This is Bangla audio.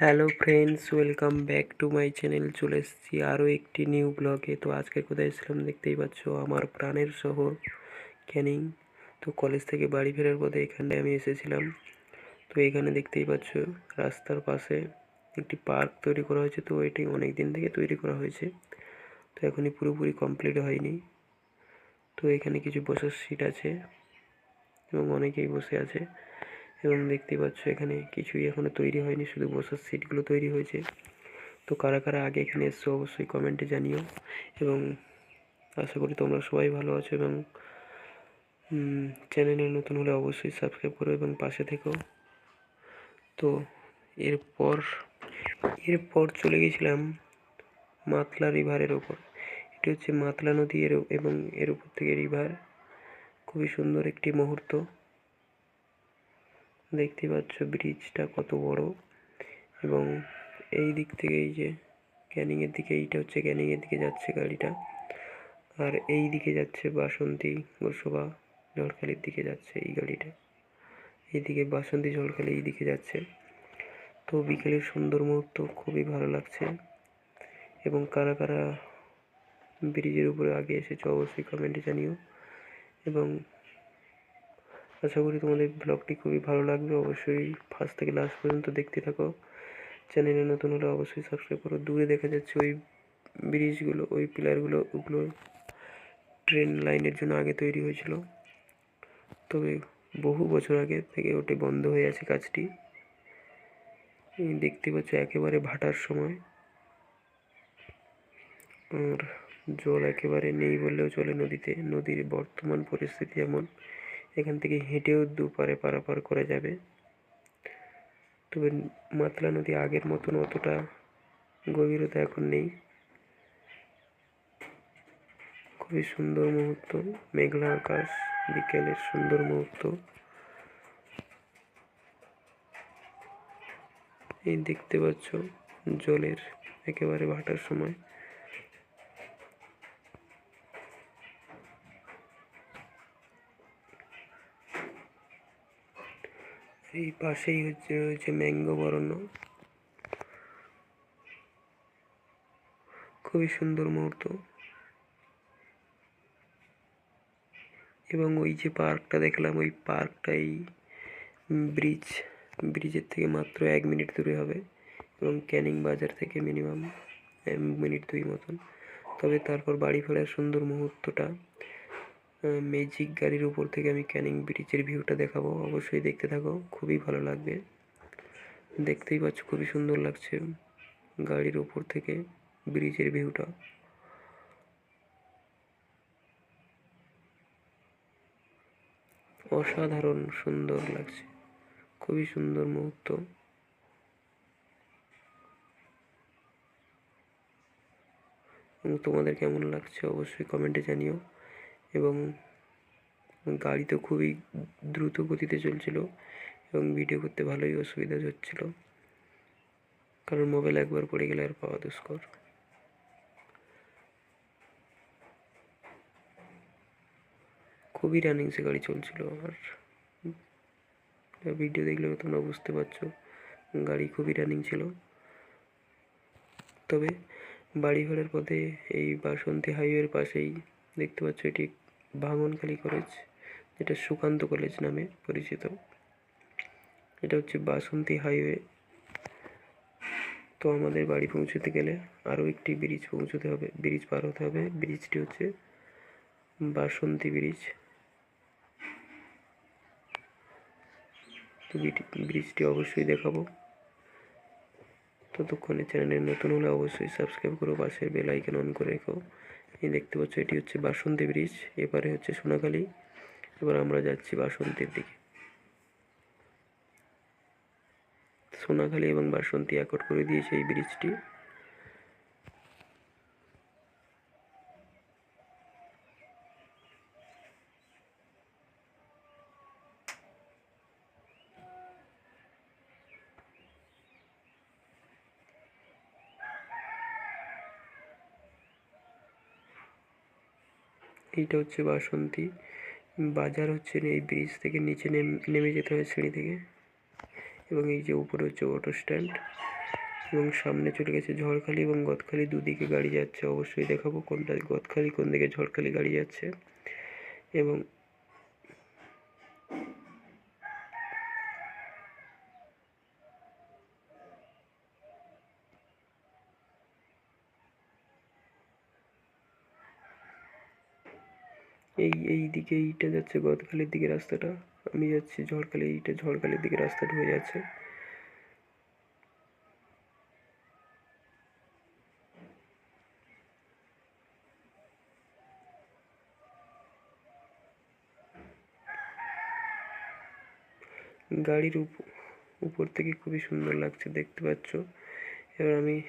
Hello friends, welcome back to my channel. চলে এসেছি আরও একটি নিউ ব্লগে। তো আজকে কোথায় এসেছিলাম দেখতেই পাচ্ছ, আমার প্রাণের শহর ক্যানিং। তো কলেজ থেকে বাড়ি ফেরার পথে এখানে আমি এসেছিলাম। তো এখানে দেখতেই পাচ্ছ, রাস্তার পাশে একটি পার্ক তৈরি করা হয়েছে। তো এটি অনেক দিন থেকে তৈরি করা হয়েছে। তো এখনই পুরোপুরি কমপ্লিট হয়নি। তো এখানে কিছু বসার সিট আছে এবং অনেকেই বসে আছে। এবং দেখতেই পাচ্ছ এখানে কিছুই এখনও তৈরি হয়নি, শুধু বসার সিটগুলো তৈরি হয়েছে। তো কারা কারা আগে এখানে এসছো অবশ্যই কমেন্টে জানিও এবং আশা করি তোমরা সবাই ভালো আছো এবং চ্যানেলে নতুন হলে অবশ্যই সাবস্ক্রাইব করো এবং পাশে থেকো। তো এরপর এরপর চলে গেছিলাম মাতলা রিভারের ওপর। এটি হচ্ছে মাতলা নদী এর এবং এর উপর থেকে রিভার। খুবই সুন্দর একটি মুহূর্ত। দেখতে পাচ্ছ ব্রিজটা কত বড়। এবং এই দিক থেকে এই যে ক্যানিংয়ের দিকে, এইটা হচ্ছে ক্যানিংয়ের দিকে যাচ্ছে গাড়িটা। আর এই দিকে যাচ্ছে বাসন্তী গোসবা ঝড়খালির দিকে যাচ্ছে এই গাড়িটা। এইদিকে বাসন্তী ঝড়খালি এই দিকে যাচ্ছে। তো বিকেলের সুন্দর মুহূর্ত, খুবই ভালো লাগছে। এবং কারা কারা ব্রিজের উপরে আগে এসেছে অবশ্যই কমেন্টে জানিও। এবং আশা করি তোমাদের ব্লগটি খুবই ভালো লাগবে। অবশ্যই ফার্স্ট থেকে লাস্ট পর্যন্ত দেখতে থাকো। চ্যানেলে নতুন হলে অবশ্যই সাবস্ক্রাইব করো। দূরে দেখা যাচ্ছে ওই ব্রিজগুলো, ওই পিলারগুলো ওগুলো ট্রেন লাইনের জন্য আগে তৈরি হয়েছিল। তবে বহু বছর আগে থেকে ওটি বন্ধ হয়ে আছে কাজটি। দেখতে পাচ্ছ একেবারে ভাটার সময়। আর জল একেবারে নেই বললেও চলে নদীতে। নদীর বর্তমান পরিস্থিতি এমন এখান থেকে হেঁটেও দুপারে পারাপার করা যাবে। তবে মাতলা নদী আগের মতন অতটা গভীরতা এখন নেই। খুবই সুন্দর মুহূর্ত, মেঘলা আকাশ, বিকেলের সুন্দর মুহূর্ত। এই দেখতে পাচ্ছ জলের একেবারে ভাটার সময়। এই পাশেই হচ্ছে রয়েছে ম্যাঙ্গো বরণ্য খুবই সুন্দর মুহূর্ত। এবং ওই যে পার্কটা দেখলাম, ওই পার্কটাই ব্রিজ। ব্রিজের থেকে মাত্র এক মিনিট দূরে হবে এবং ক্যানিং বাজার থেকে মিনিমাম মিনিট দুই মতন। তবে তারপর বাড়ি ফেরার সুন্দর মুহূর্তটা ম্যাজিক গাড়ির উপর থেকে আমি ক্যানিং ব্রিজের ভিউটা দেখাবো। অবশ্যই দেখতে থাকো, খুবই ভালো লাগবে। দেখতেই পাচ্ছ, খুবই সুন্দর লাগছে গাড়ির উপর থেকে ব্রিজের ভিউটা অসাধারণ সুন্দর লাগছে, খুবই সুন্দর মুহূর্ত। তোমাদের কেমন লাগছে অবশ্যই কমেন্টে জানিও। এবং গাড়ি তো খুবই দ্রুত গতিতে চলছিল এবং ভিডিও করতে ভালোই অসুবিধা হচ্ছিল। কারণ মোবাইল একবার পড়ে গেলে আর পাওয়া দুষ্কর। খুবই রানিংসে গাড়ি চলছিল আর ভিডিও দেখলে তোমরা বুঝতে পারছ, গাড়ি খুবই রানিং ছিল। তবে বাড়ি ঘরের পথে এই বাসন্তী হাইওয়ের পাশেই দেখতে পাচ্ছ এটি ভাঙনখালী কলেজ যেটা সুকান্ত কলেজ নামে পরিচিত। এটা হচ্ছে বাসন্তী হাইওয়ে তো আমাদের বাড়ি পৌঁছতে গেলে আরও একটি ব্রিজ পৌঁছতে হবে। ব্রিজ পার হতে হবে। ব্রিজটি হচ্ছে বাসন্তী ব্রিজ তো ব্রিজটি অবশ্যই দেখাবো। ততক্ষণে চ্যানেলে নতুন হলে অবশ্যই সাবস্ক্রাইব করো, পাশের বেল আইকন অন করে রেখো। এই দেখতে পাচ্ছ, এটি হচ্ছে বাসন্তী ব্রিজ, এপারে হচ্ছে সোনাখালী। এবার আমরা যাচ্ছি বাসন্তীর দিকে। সোনাখালী এবং বাসন্তী একট করে দিয়েছে এই ব্রিজটি। এইটা হচ্ছে বাসন্তী। বাজার হচ্ছে এই ব্রিজ থেকে নিচে নেমে যেতে হয় সিঁড়ি থেকে। এবং এই যে উপরে হচ্ছে অটো স্ট্যান্ড এবং সামনে চলে গেছে ঝড়খালি এবং গদখালি দুদিকে গাড়ি যাচ্ছে। অবশ্যই দেখাবো কোনটা গদখালি, কোন দিকে ঝড়খালি গাড়ি যাচ্ছে। এবং এই এই দিকে এইটা যাচ্ছে গদখালির দিকে রাস্তাটা। আমি যাচ্ছি ঝড়খালি, এইটা ঝড়খালির দিকে রাস্তাটা হয়ে যাচ্ছে। গাড়ির উপ- উপর থেকে খুবই সুন্দর লাগছে, দেখতে পাচ্ছ। এবার আমি